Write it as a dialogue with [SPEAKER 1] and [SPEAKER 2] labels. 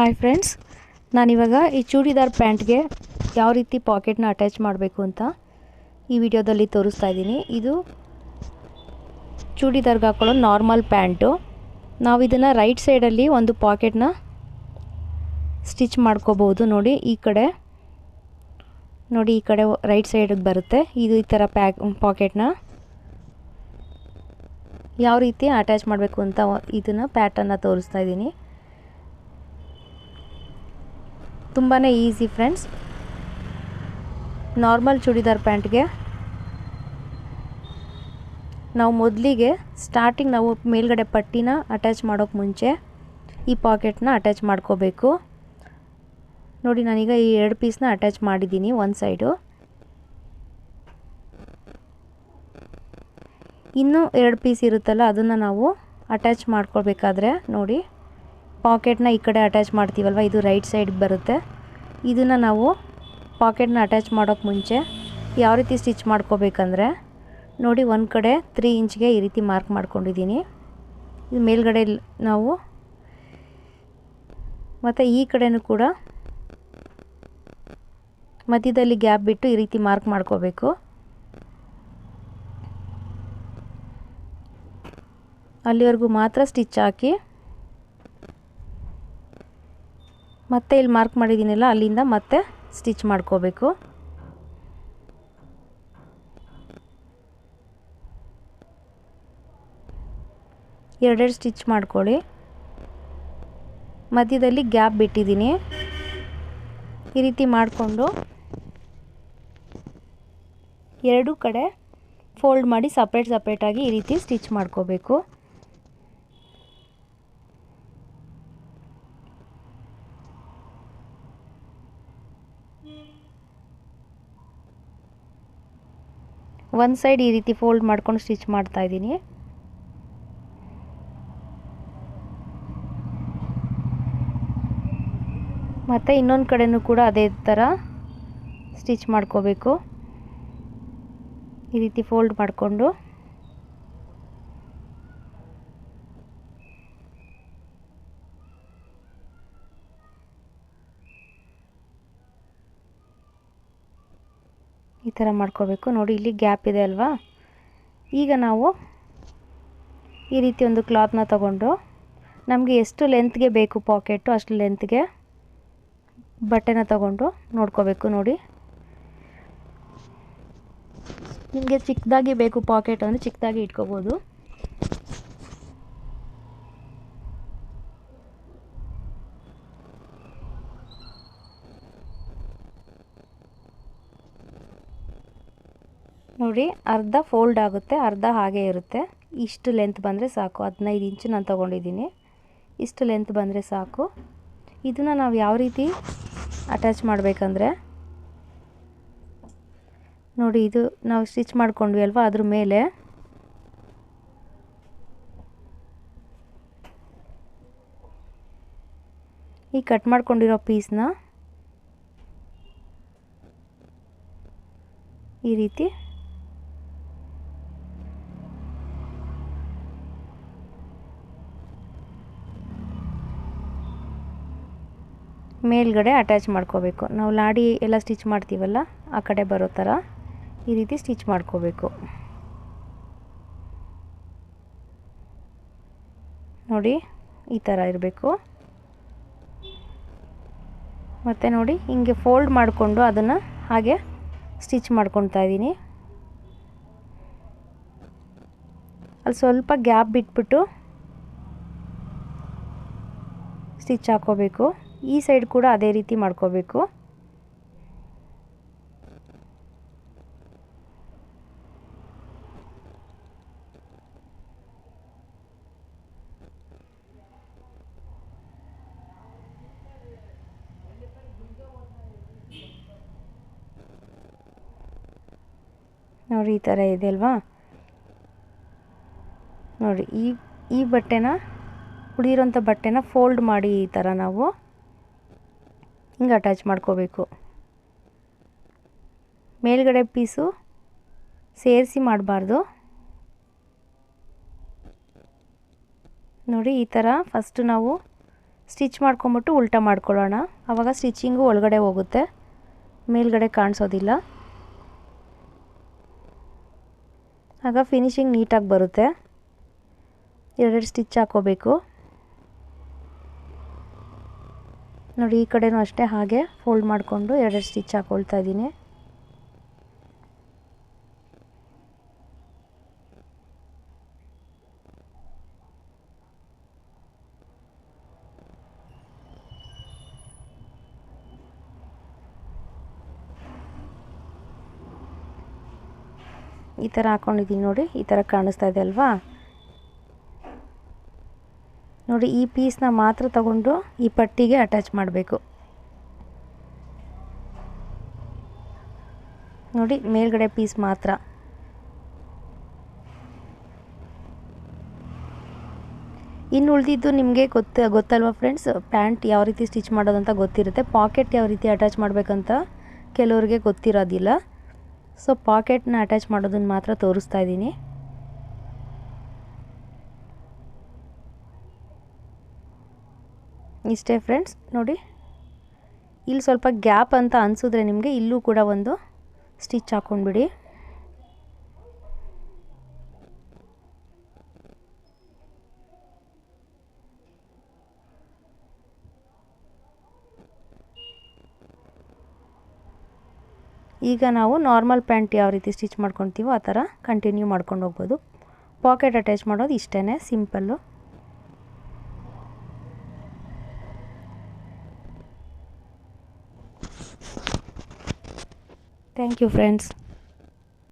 [SPEAKER 1] Hi friends ನಾನಿವಾಗ ಈ ಚೂಡಿದಾರ್ ಪ್ಯಾಂಟ್ಗೆ ಯಾವ ರೀತಿ ಪಾಕೆಟ್ನ ಅಟ್ಯಾಚ್ ಮಾಡಬೇಕು ಅಂತ ಈ ವಿಡಿಯೋದಲ್ಲಿ ತೋರಿಸ್ತಾ ಇದ್ದೀನಿ. ಇದು ಚೂಡಿದಾರ್ಗೆ ಹಾಕೊಳ್ಳೋ ನಾರ್ಮಲ್ ಪ್ಯಾಂಟು. ನಾವು ಇದನ್ನು ರೈಟ್ ಸೈಡಲ್ಲಿ ಒಂದು ಪಾಕೆಟ್ನ ಸ್ಟಿಚ್ ಮಾಡ್ಕೋಬೋದು ನೋಡಿ, ಈ ಕಡೆ, ನೋಡಿ, ಈ ಕಡೆ ರೈಟ್ ಸೈಡಿಗೆ ಬರುತ್ತೆ. ಇದು ಈ ಥರ ಪ್ಯಾಕ್ ಪಾಕೆಟ್ನ ಯಾವ ರೀತಿ ಅಟ್ಯಾಚ್ ಮಾಡಬೇಕು ಅಂತ ಇದನ್ನು ಪ್ಯಾಟರ್ನ ತೋರಿಸ್ತಾ ಇದ್ದೀನಿ. ತುಂಬಾ ಈಸಿ ಫ್ರೆಂಡ್ಸ್ ನಾರ್ಮಲ್ ಚೂಡಿದಾರ್ ಪ್ಯಾಂಟ್ಗೆ. ನಾವು ಮೊದಲಿಗೆ ಸ್ಟಾರ್ಟಿಂಗ್ ನಾವು ಮೇಲ್ಗಡೆ ಪಟ್ಟಿನ ಅಟ್ಯಾಚ್ ಮಾಡೋಕ್ಕೆ ಮುಂಚೆ ಈ ಪಾಕೆಟ್ನ ಅಟ್ಯಾಚ್ ಮಾಡ್ಕೋಬೇಕು. ನೋಡಿ ನಾನೀಗ ಈ ಎರಡು ಪೀಸ್ನ ಅಟ್ಯಾಚ್ ಮಾಡಿದ್ದೀನಿ ಒಂದು ಸೈಡು ಇನ್ನೂ ಎರಡು ಪೀಸ್ ಇರುತ್ತಲ್ಲ ಅದನ್ನು ನಾವು ಅಟ್ಯಾಚ್ ಮಾಡ್ಕೊಳ್ಬೇಕಾದ್ರೆ ನೋಡಿ. ಪಾಕೆಟ್ನ ಈ ಕಡೆ ಅಟ್ಯಾಚ್ ಮಾಡ್ತೀವಲ್ವ? ಇದು ರೈಟ್ ಸೈಡ್ಗೆ ಬರುತ್ತೆ. ಇದನ್ನು ನಾವು ಪಾಕೆಟ್ನ ಅಟ್ಯಾಚ್ ಮಾಡೋಕ್ಕೆ ಮುಂಚೆ ಯಾವ ರೀತಿ ಸ್ಟಿಚ್ ಮಾಡ್ಕೋಬೇಕಂದ್ರೆ, ನೋಡಿ ಒಂದು ಕಡೆ ತ್ರೀ ಇಂಚ್ಗೆ ಈ ರೀತಿ ಮಾರ್ಕ್ ಮಾಡ್ಕೊಂಡಿದ್ದೀನಿ. ಇದು ಮೇಲ್ಗಡೆ ನಾವು ಮತ್ತು ಈ ಕಡೆಯೂ ಕೂಡ ಮಧ್ಯದಲ್ಲಿ ಗ್ಯಾಪ್ ಬಿಟ್ಟು ಈ ರೀತಿ ಮಾರ್ಕ್ ಮಾಡ್ಕೋಬೇಕು. ಅಲ್ಲಿವರೆಗೂ ಮಾತ್ರ ಸ್ಟಿಚ್ ಹಾಕಿ ಮತ್ತೆ ಇಲ್ಲಿ ಮಾರ್ಕ್ ಮಾಡಿದ್ದೀನಲ್ಲ, ಅಲ್ಲಿಂದ ಮತ್ತೆ ಸ್ಟಿಚ್ ಮಾಡ್ಕೋಬೇಕು. ಎರಡೆರಡು ಸ್ಟಿಚ್ ಮಾಡ್ಕೊಳ್ಳಿ. ಮಧ್ಯದಲ್ಲಿ ಗ್ಯಾಪ್ ಬಿಟ್ಟಿದ್ದೀನಿ. ಈ ರೀತಿ ಮಾಡಿಕೊಂಡು ಎರಡೂ ಕಡೆ ಫೋಲ್ಡ್ ಮಾಡಿ ಸಪ್ರೇಟ್ ಸಪ್ರೇಟಾಗಿ ಈ ರೀತಿ ಸ್ಟಿಚ್ ಮಾಡ್ಕೋಬೇಕು. ಒಂದು ಸೈಡ್ ಈ ರೀತಿ ಫೋಲ್ಡ್ ಮಾಡ್ಕೊಂಡು ಸ್ಟಿಚ್ ಮಾಡ್ತಾ ಇದ್ದೀನಿ. ಮತ್ತು ಇನ್ನೊಂದು ಕಡೆನೂ ಕೂಡ ಅದೇ ಥರ ಸ್ಟಿಚ್ ಮಾಡ್ಕೋಬೇಕು. ಈ ರೀತಿ ಫೋಲ್ಡ್ ಮಾಡಿಕೊಂಡು. ಈ ಥರ ಮಾಡ್ಕೋಬೇಕು. ನೋಡಿ, ಇಲ್ಲಿ ಗ್ಯಾಪ್ ಇದೆ ಅಲ್ವಾ? ಈಗ ನಾವು ಈ ರೀತಿ ಒಂದು ಕ್ಲಾತ್ನ ತಗೊಂಡು, ನಮಗೆ ಎಷ್ಟು ಲೆಂತ್ಗೆ ಬೇಕು ಪಾಕೆಟು ಅಷ್ಟು ಲೆಂತ್ಗೆ ಬಟ್ಟೆನ ತಗೊಂಡು ನೋಡ್ಕೋಬೇಕು. ನೋಡಿ. ನಿಮಗೆ ಚಿಕ್ಕದಾಗಿ ಬೇಕು ಪಾಕೆಟ್ ಅಂದರೆ ಚಿಕ್ಕದಾಗಿ ಇಟ್ಕೋಬೋದು. ನೋಡಿ, ಅರ್ಧ ಫೋಲ್ಡ್ ಆಗುತ್ತೆ, ಅರ್ಧ ಹಾಗೆ ಇರುತ್ತೆ. ಇಷ್ಟು ಲೆಂತ್ ಬಂದರೆ ಸಾಕು. ಹದಿನೈದು ಇಂಚು ನಾನು ತೊಗೊಂಡಿದ್ದೀನಿ. ಇಷ್ಟು ಲೆಂತ್ ಬಂದರೆ ಸಾಕು. ಇದನ್ನು ನಾವು ಯಾವ ರೀತಿ ಅಟ್ಯಾಚ್ ಮಾಡಬೇಕಂದ್ರೆ, ನೋಡಿ, ಇದು ನಾವು ಸ್ಟಿಚ್ ಮಾಡ್ಕೊಂಡ್ವಿ ಅಲ್ವಾ? ಅದ್ರ ಮೇಲೆ ಈ ಕಟ್ ಮಾಡ್ಕೊಂಡಿರೋ ಪೀಸ್ನ ಈ ರೀತಿ ಮೇಲ್ಗಡೆ ಅಟ್ಯಾಚ್ ಮಾಡ್ಕೋಬೇಕು. ನಾವು ಲಾಡಿ ಎಲ್ಲ ಸ್ಟಿಚ್ ಮಾಡ್ತೀವಲ್ಲ, ಆ ಕಡೆ ಬರೋ ಥರ ಈ ರೀತಿ ಸ್ಟಿಚ್ ಮಾಡ್ಕೋಬೇಕು. ನೋಡಿ, ಈ ಥರ ಇರಬೇಕು. ಮತ್ತು ನೋಡಿ, ಹಿಂಗೆ ಫೋಲ್ಡ್ ಮಾಡಿಕೊಂಡು ಅದನ್ನು ಹಾಗೆ ಸ್ಟಿಚ್ ಮಾಡ್ಕೊತಾ ಇದ್ದೀನಿ. ಅಲ್ಲಿ ಸ್ವಲ್ಪ ಗ್ಯಾಪ್ ಬಿಟ್ಬಿಟ್ಟು ಸ್ಟಿಚ್ ಹಾಕೋಬೇಕು. ಈ ಸೈಡ್ ಕೂಡ ಅದೇ ರೀತಿ ಮಾಡ್ಕೋಬೇಕು. ನೋಡಿ ಈ ಥರ ಇದೆ ಅಲ್ವಾ? ನೋಡಿ ಈ ಈ ಬಟ್ಟೆನ ಉಳಿರೋಂಥ ಬಟ್ಟೆನ ಫೋಲ್ಡ್ ಮಾಡಿ ಈ ಥರ ನಾವು ಹಿಂಗೆ ಅಟ್ಯಾಚ್ ಮಾಡ್ಕೋಬೇಕು. ಮೇಲ್ಗಡೆ ಪೀಸು ಸೇರಿಸಿ ಮಾಡಬಾರ್ದು. ನೋಡಿ, ಈ ಥರ ಫಸ್ಟು ನಾವು ಸ್ಟಿಚ್ ಮಾಡ್ಕೊಂಬಿಟ್ಟು ಉಲ್ಟ ಮಾಡ್ಕೊಳ್ಳೋಣ. ಆವಾಗ ಸ್ಟಿಚಿಂಗು ಒಳಗಡೆ ಹೋಗುತ್ತೆ. ಮೇಲ್ಗಡೆ ಕಾಣಿಸೋದಿಲ್ಲ. ಆಗ ಫಿನಿಶಿಂಗ್ ನೀಟಾಗಿ ಬರುತ್ತೆ. ಎರಡೆರಡು ಸ್ಟಿಚ್ ಹಾಕೋಬೇಕು. ನೋಡಿ, ಈ ಕಡೆನೂ ಅಷ್ಟೇ ಹಾಗೆ ಫೋಲ್ಡ್ ಮಾಡಿಕೊಂಡು ಎರಡೆರಡು ಸ್ಟಿಚ್ ಹಾಕ್ಕೊಳ್ತಾ ಇದ್ದೀನಿ. ಈ ಥರ ಹಾಕ್ಕೊಂಡಿದ್ದೀನಿ ನೋಡಿ, ಈ ಥರ ಕಾಣಿಸ್ತಾ ಇದೆ ಅಲ್ವಾ? ನೋಡಿ, ಈ ಪೀಸ್ನ ಮಾತ್ರ ತಗೊಂಡು ಈ ಪಟ್ಟಿಗೆ ಅಟ್ಯಾಚ್ ಮಾಡಬೇಕು. ನೋಡಿ, ಮೇಲ್ಗಡೆ ಪೀಸ್ ಮಾತ್ರ. ಇನ್ನು ಉಳಿದಿದ್ದು ನಿಮಗೆ ಗೊತ್ತ, ಗೊತ್ತಲ್ವಾ ಫ್ರೆಂಡ್ಸ್ ಪ್ಯಾಂಟ್ ಯಾವ ರೀತಿ ಸ್ಟಿಚ್ ಮಾಡೋದಂತ ಗೊತ್ತಿರುತ್ತೆ. ಪಾಕೆಟ್ ಯಾವ ರೀತಿ ಅಟ್ಯಾಚ್ ಮಾಡಬೇಕಂತ ಕೆಲವ್ರಿಗೆ ಗೊತ್ತಿರೋದಿಲ್ಲ. ಸೊ ಪಾಕೆಟ್ನ ಅಟ್ಯಾಚ್ ಮಾಡೋದನ್ನು ಮಾತ್ರ ತೋರಿಸ್ತಾ ಇದ್ದೀನಿ. ಇಷ್ಟೇ ಫ್ರೆಂಡ್ಸ್ ನೋಡಿ, ಇಲ್ಲಿ ಸ್ವಲ್ಪ ಗ್ಯಾಪ್ ಅಂತ ಅನಿಸಿದ್ರೆ ನಿಮಗೆ ಇಲ್ಲೂ ಕೂಡ ಒಂದು ಸ್ಟಿಚ್ ಹಾಕ್ಕೊಂಡ್ಬಿಡಿ ಈಗ ನಾವು ನಾರ್ಮಲ್ ಪ್ಯಾಂಟ್ ಯಾವ ರೀತಿ ಸ್ಟಿಚ್ ಮಾಡ್ಕೊತೀವೋ ಆ ಥರ ಕಂಟಿನ್ಯೂ ಮಾಡ್ಕೊಂಡು ಹೋಗ್ಬೋದು. ಪಾಕೆಟ್ ಅಟ್ಯಾಚ್ ಮಾಡೋದು ಇಷ್ಟೇ ಸಿಂಪಲ್ಲು Thank you, friends.